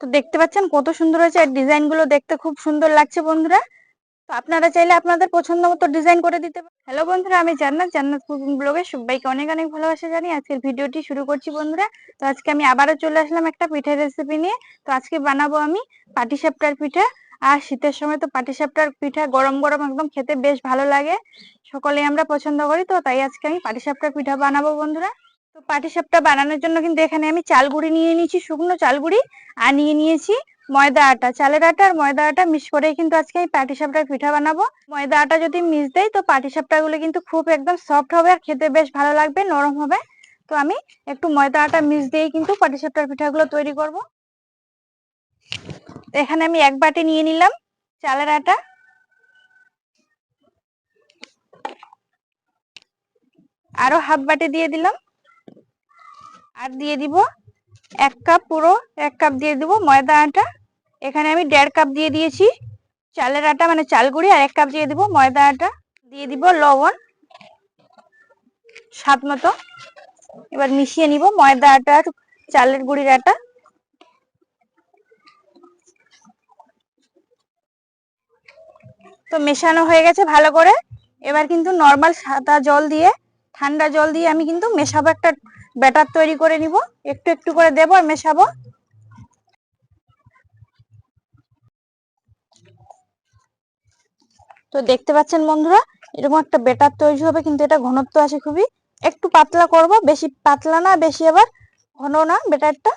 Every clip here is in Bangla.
তো দেখতে পাচ্ছেন কত সুন্দর হয়েছে। আর ডিজাইনগুলো দেখতে খুব সুন্দর লাগছে বন্ধুরা। তো আপনারা চাইলে আপনাদের পছন্দ মতো ডিজাইন করে দিতে পারেন হ্যালো বন্ধুরা, আমি জান্নাত জান্নাত কুকিং ব্লগে সবাইকে অনেক অনেক ভালোবাসা জানি আজকের ভিডিওটি শুরু করছি বন্ধুরা। তো আজকে আমি আবারও চলে আসলাম একটা পিঠের রেসিপি নিয়ে। তো আজকে বানাবো আমি পাটিসাপটার পিঠা। আর শীতের সময় তো পাটিসাপটার পিঠা গরম গরম একদম খেতে বেশ ভালো লাগে। সকলে আমরা পছন্দ করি, তো তাই আজকে আমি পাটিসাপটার পিঠা বানাবো বন্ধুরা। তো পাটিসাপটা বানানোর জন্য কিন্তু এখানে আমি চাল গুঁড়ি নিয়ে নিয়েছি, শুকনো চাল গুঁড়ি আর নিয়ে নিয়েছি ময়দা আটা। চালের আটা আর ময়দা আটা মিক্স করেই কিন্তু আজকে আমি পাটিসাপটার পিঠা বানাবো। ময়দা আটা যদি মিক্স দেয় তো পাটিসাপটা গুলো কিন্তু খুব একদম সফট হবে আর খেতে বেশ ভালো লাগবে, নরম হবে। তো আমি একটু ময়দা আটা মিক্স দিয়েই কিন্তু পাটিসাপটার পিঠাগুলো তৈরি করব। এখানে আমি এক বাটি নিয়ে নিলাম চালের আটা। আরও হাফ বাটি দিয়ে দিলাম। আর দিয়ে দিব এক কাপ পুরো, এক কাপ দিয়ে দিব ময়দা আটা। এখানে আমি দেড় কাপ দিয়ে দিয়েছি চালের আটা মানে চাল গুঁড়ি, আর এক কাপ দিয়ে দিব ময়দা আটা। দিয়ে দিব লবণ, স্বাদ মতো। এবার মিশিয়ে নিব ময়দা আটা আর চালের গুঁড়ির আটা। তো মেশানো হয়ে গেছে ভালো করে। এবার কিন্তু নর্মাল সাদা জল দিয়ে, ঠান্ডা জল দিয়ে আমি কিন্তু মেশাবো একটা ব্যাটার তৈরি করে নিব। একটু একটু করে দেবো আর মেশাবো। তো দেখতে পাচ্ছেন বন্ধুরা, এরকম একটা বেটার তৈরি হবে, কিন্তু এটা ঘনত্ব আছে খুবই। একটু পাতলা করব, বেশি পাতলা না, বেশি আবার ঘন না বেটারটা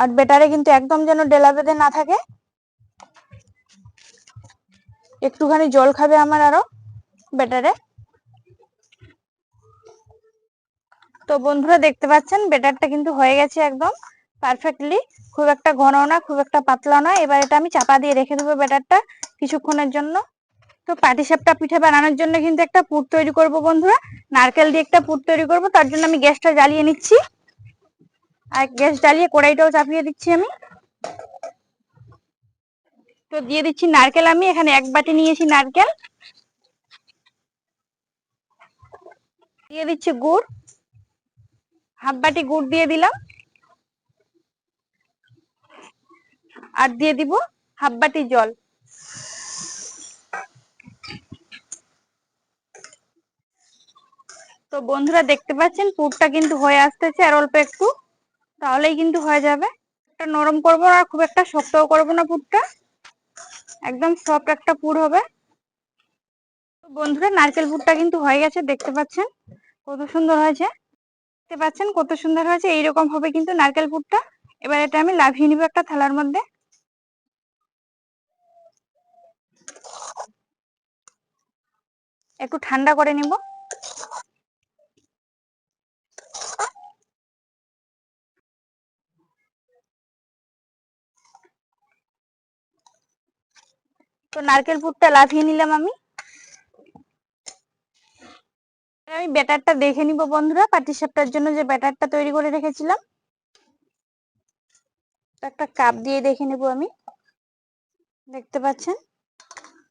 আর বেটারে কিন্তু একদম যেন ডেলা বেঁধে না থাকে। একটুখানি জল খাবে আমার আরও বেটারে তো বন্ধুরা দেখতে পাচ্ছেন, বেটারটা কিন্তু হয়ে গেছে একদম পারফেক্টলি খুব একটা ঘন না, খুব একটা পাতলা না। এবার এটা আমি চাপা দিয়ে রেখে দেবো বেটারটা কিছুক্ষণের জন্য। তো পাটিসাপটা পিঠে বানানোর জন্য কিন্তু একটা পুর তৈরি করব বন্ধুরা। নারকেল দিয়ে একটা পুর তৈরি করব, তার জন্য আমি গ্যাসটা জ্বালিয়ে নিচ্ছি। আর গ্যাস জ্বালিয়ে কড়াইটাও চাপিয়ে দিচ্ছি আমি। তো দিয়ে দিচ্ছি নারকেল আমি, এখানে এক বাটি নিয়েছি নারকেল। দিয়ে দিচ্ছি গুড়। হাফ বাটি গুড় দিয়ে দিলাম। আর দিয়ে দিব হাফ বাটি জল। তো বন্ধুরা দেখতে পাচ্ছেন, পুরটা কিন্তু হয়ে আসতেছে আর অল্প একটু। তাহলেই কিন্তু হয়ে যাবে। একটা নরম করব আর খুব একটা শক্তও করব না পুরটা। একদম সফট একটা পুর হবে। বন্ধুরা, নারকেল পুরটা কিন্তু হয়ে গেছে, দেখতে পাচ্ছেন। কত সুন্দর হয়েছে। দেখতে পাচ্ছেন কত সুন্দর হয়েছে। এইরকম হবে কিন্তু নারকেল পুরটা। এবার এটা আমি লাভিয়ে নিব একটা থালার মধ্যে। একটু ঠান্ডা করে নিব। তো নারকেল পুরটা লাভিয়ে নিলাম আমি। আমি ব্যাটারটা দেখে নিব বন্ধুরা পাটিসাপটার জন্য যে ব্যাটারটা তৈরি করে রেখেছিলাম। একটা কাপ দিয়ে দেখে নেব আমি। দেখতে পাচ্ছেন?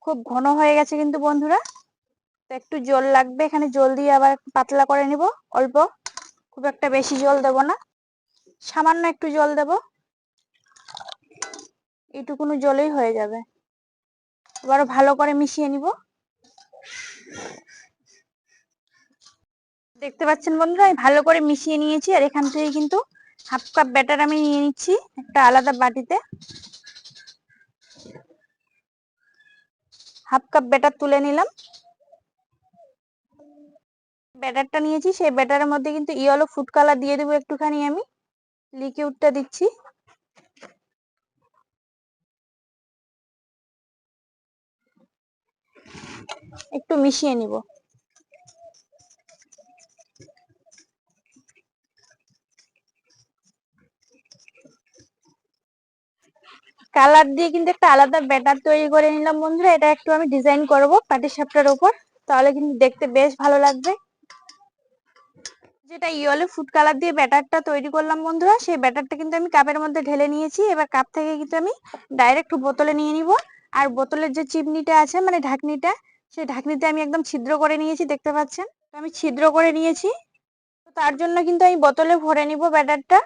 খুব ঘন হয়ে গেছে কিন্তু বন্ধুরা। একটু জল লাগবে, এখানে জল দিয়ে আবার পাতলা করে নিব, অল্প। খুব একটা বেশি জল দেব না। সামান্য একটু জল দেব। এইটুকুনো জলেই হয়ে যাবে। আবার ভালো করে মিশিয়ে নিব। দেখতে পাচ্ছেন বন্ধুরা, আমি ভালো করে মিশিয়ে নিয়েছি আর এখান থেকে কিন্তু হাফ কাপ ব্যাটার আমি নিয়ে নিচ্ছি একটা আলাদা বাটিতে। হাফ কাপ ব্যাটার তুলে নিলাম। ব্যাটারটা নিয়েছি, সেই ব্যাটারের মধ্যে কিন্তু ইয়েলো ফুড কালার দিয়ে দেবো একটুখানি আমি। লিকুইডটা দিচ্ছি। একটু মিশিয়ে নিব। কালার দিয়ে কিন্তু একটা আলাদা ব্যাটার তৈরি করে নিলাম বন্ধুরা। এটা একটু আমি ডিজাইন করব পাটি সাপটার উপর। তাহলে কিন্তু দেখতে বেশ ভালো লাগবে। যেটা ইয়েলো ফুড কালার দিয়ে ব্যাটারটা তৈরি করলাম বন্ধুরা, সেই ব্যাটারটা কিন্তু আমি কাপের মধ্যে ঢেলে নিয়েছি। এবার কাপ থেকে কিন্তু আমি ডাইরেক্ট বোতলে নিয়ে নিব। আর বোতলের যে চিমনিটা আছে মানে ঢাকনিটা, সেই ঢাকনিতে আমি একদম ছিদ্র করে নিয়েছি, দেখতে পাচ্ছেন? আমি ছিদ্র করে নিয়েছি। তার জন্য কিন্তু আমি বোতলে ভরে নিব ব্যাটারটা।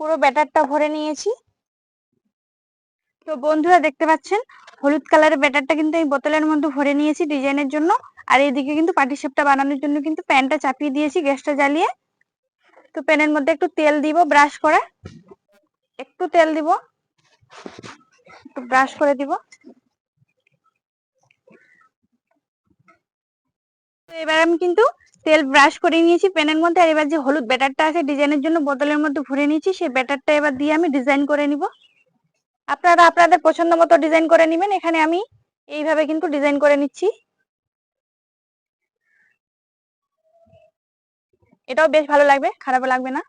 পুরো ব্যাটারটা ভরে নিয়েছি। তো বন্ধুরা দেখতে পাচ্ছেন, হলুদ কালারের ব্যাটারটা কিন্তু এই বোতলের মধ্যে ভরে নিয়েছি ডিজাইনের জন্য। আর এইদিকে কিন্তু পাটিসাপটা বানানোর জন্য কিন্তু প্যানটা চাপিয়ে দিয়েছি গ্যাসটা জ্বালিয়ে। তো প্যানের মধ্যে একটু তেল দিব ব্রাশ করে। একটু তেল দিব। একটু ব্রাশ করে দিব। তো এবার আমি কিন্তু তেল ব্রাশ করে নিয়েছি প্যানের মধ্যে, আর এবার যে হলুদ ব্যাটারটা আছে, ডিজাইনের জন্য বোতলের মধ্যে ভরে নিয়েছি সেই ব্যাটারটা এবার দিয়ে আমি ডিজাইন করে নিব। আপনারা আপনাদের পছন্দ মতো ডিজাইন করে নেবেন, এখানে আমি এইভাবে কিন্তু ডিজাইন করে নিচ্ছি। এটাও বেশ ভালো লাগবে খারাপ লাগবে না।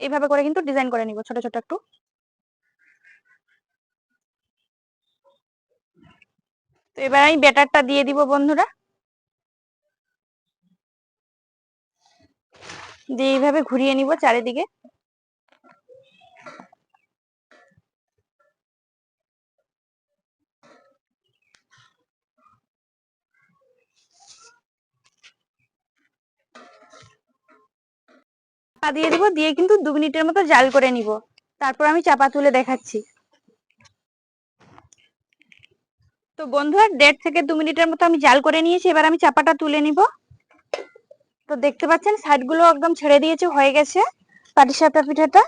এইভাবে করে কিন্তু ডিজাইন করে নিব, ছোট ছোট একটু। তো এবার আমি ব্যাটারটা দিয়ে দিব বন্ধুরা। দিয়ে এইভাবে ঘুরিয়ে নিব চারিদিকে। চাপা দিয়ে দিব, দিয়ে কিন্তু দু মিনিটের মতো জাল করে নিব। তারপর আমি চাপা তুলে দেখাচ্ছি। তো বন্ধুরা দেড় থেকে দু মিনিটের মতো আমি জাল করে নিয়েছি, এবার আমি চাপাটা তুলে নিব। তো দেখতে পাচ্ছেন সাইডগুলো একদম ছেড়ে দিয়েছে, হয়ে গেছে পাটিসাপটা পিঠাটা।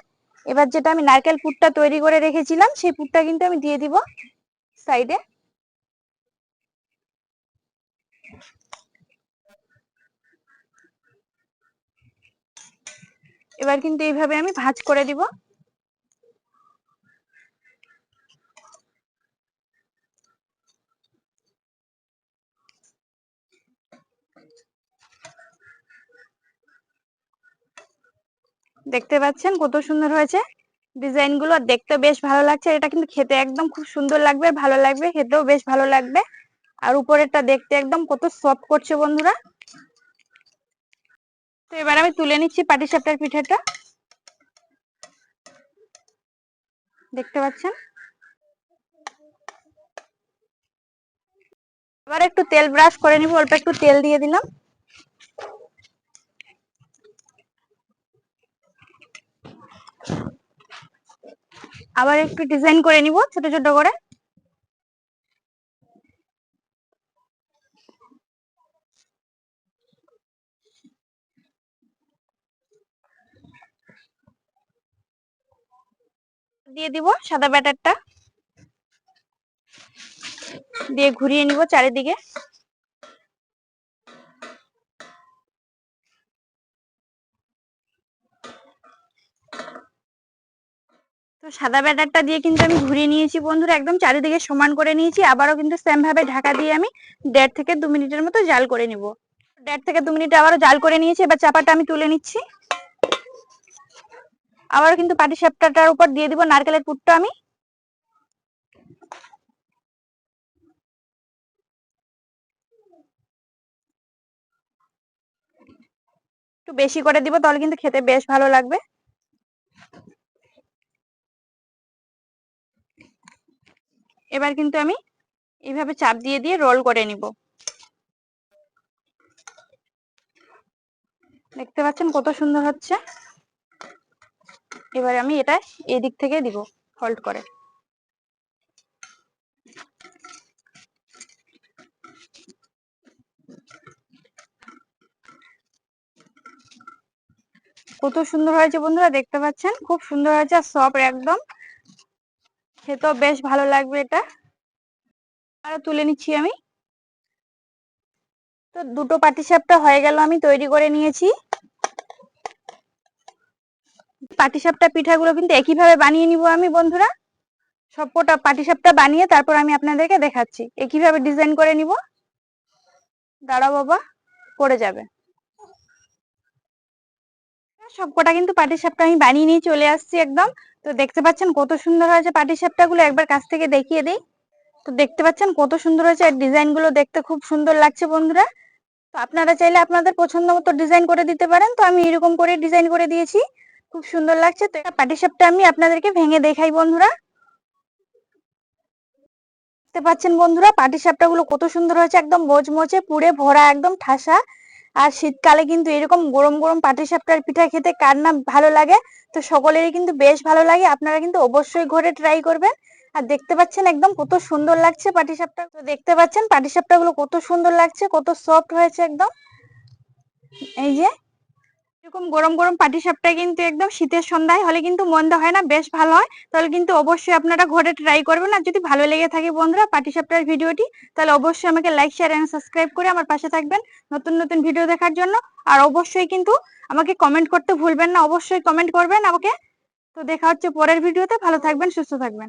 এবার যেটা আমি নারকেল পুরটা তৈরি করে রেখেছিলাম, সেই পুরটা কিন্তু আমি দিয়ে দিব সাইডে। এবার কিন্তু এইভাবে আমি ভাজ করে দিব। দেখতে পাচ্ছেন কত সুন্দর হয়েছে। ডিজাইনগুলো দেখতে বেশ ভালো লাগছে। এটা কিন্তু খেতে একদম খুব সুন্দর লাগবে, ভালো লাগবে, খেতেও বেশ ভালো লাগবে। আর উপরেরটা দেখতে একদম কত সফট করছে বন্ধুরা। তো এবার আমি তুলে নিচ্ছি পাটিসাপটার পিঠাটা। দেখতে পাচ্ছেন? এবার একটু তেল ব্রাশ করে নিব, অল্প একটু তেল দিয়ে দিলাম। আবার একটু ডিজাইন করে নিব, ছোট ছোট করে। দিয়ে দিব সাদা ব্যাটারটা। দিয়ে ঘুরিয়ে নিব চারিদিকে। তো সাদা ব্যাটারটা দিয়ে কিন্তু আমি ঘুরিয়ে নিয়েছি বন্ধুরা, একদম চারিদিকে সমান করে নিয়েছি। আবারও কিন্তু সেম ভাবে ঢাকা দিয়ে আমি দেড় থেকে দু মিনিটের মতো জাল করে নিব। দেড় থেকে দু মিনিট আবারও জাল করে নিয়েছি, এবার চাপাটা আমি তুলে নিচ্ছি। আবার কিন্তু পাটি সাপটাটার উপর দিয়ে দিব নারকেলের পুরটা আমি। একটু বেশি করে দিব তাহলে কিন্তু খেতে বেশ ভালো লাগবে। এবার কিন্তু আমি এইভাবে চাপ দিয়ে দিয়ে রোল করে নিব। দেখতে পাচ্ছেন কত সুন্দর হচ্ছে? এবার আমি এটা এদিক থেকে দিব ফল্ট করে। কত সুন্দর হয়েছে বন্ধুরা, দেখতে পাচ্ছেন? খুব সুন্দর হয়েছে আর সফট একদম। খেতেও বেশ ভালো লাগবে এটা। আরও তুলে নিচ্ছি আমি। তো দুটো পাটিসাপটা হয়ে গেল, আমি তৈরি করে নিয়েছি। পাটিসাপটা পিঠাগুলো কিন্তু একইভাবে বানিয়ে নিব আমি, বন্ধুরা। সবকটা পাটিসাপটা বানিয়ে তারপর আমি আপনাদেরকে দেখাচ্ছি। একইভাবে ডিজাইন করে নিব। দাঁড়াও বাবা, পড়ে যাবে। সবকটা কিন্তু পাটিসাপটা আমি বানিয়ে নিয়ে চলে আসছি একদম। তো দেখতে পাচ্ছেন কত সুন্দর হয়েছে পাটিসাপটা গুলো একবার কাছ থেকে দেখিয়ে দিই। তো দেখতে পাচ্ছেন কত সুন্দর হয়েছে আর ডিজাইনগুলো দেখতে খুব সুন্দর লাগছে, বন্ধুরা। তো আপনারা চাইলে আপনাদের পছন্দ মতো ডিজাইন করে দিতে পারেন। তো আমি এরকম করে ডিজাইন করে দিয়েছি। খুব সুন্দর লাগছে। তো পাটিসাপটা আমি আপনাদেরকে ভেঙে দেখাই বন্ধুরা। দেখতে পাচ্ছেন বন্ধুরা পাটি সাপটা গুলো কত সুন্দর হয়েছে, একদম মচমচে পুড়ে ভরা, একদম ঠাসা। আর শীতকালে কিন্তু এরকম গরম গরম পাটি সাপটার পিঠা খেতে কার না ভালো লাগে। তো সকলেরই কিন্তু বেশ ভালো লাগে, আপনারা কিন্তু অবশ্যই ঘরে ট্রাই করবেন। আর দেখতে পাচ্ছেন একদম কত সুন্দর লাগছে পাটি সাপটা তো দেখতে পাচ্ছেন পাটি সাপটা গুলো কত সুন্দর লাগছে, কত সফট হয়েছে একদম। এই যে এরকম গরম গরম পাটি সাপটা কিন্তু একদম শীতের সন্ধ্যায়, হলে কিন্তু মন্দ হয় না, বেশ ভালো হয়। তাহলে কিন্তু অবশ্যই আপনারা ঘরে ট্রাই করবেন। আর যদি ভালো লেগে থাকে বন্ধুরা পাটি সাপটার ভিডিওটি, তাহলে অবশ্যই আমাকে লাইক শেয়ার এন্ড সাবস্ক্রাইব করে আমার পাশে থাকবেন নতুন নতুন ভিডিও দেখার জন্য। আর অবশ্যই কিন্তু আমাকে কমেন্ট করতে ভুলবেন না, অবশ্যই কমেন্ট করবেন আমাকে। তো দেখা হচ্ছে পরের ভিডিওতে ভালো থাকবেন, সুস্থ থাকবেন।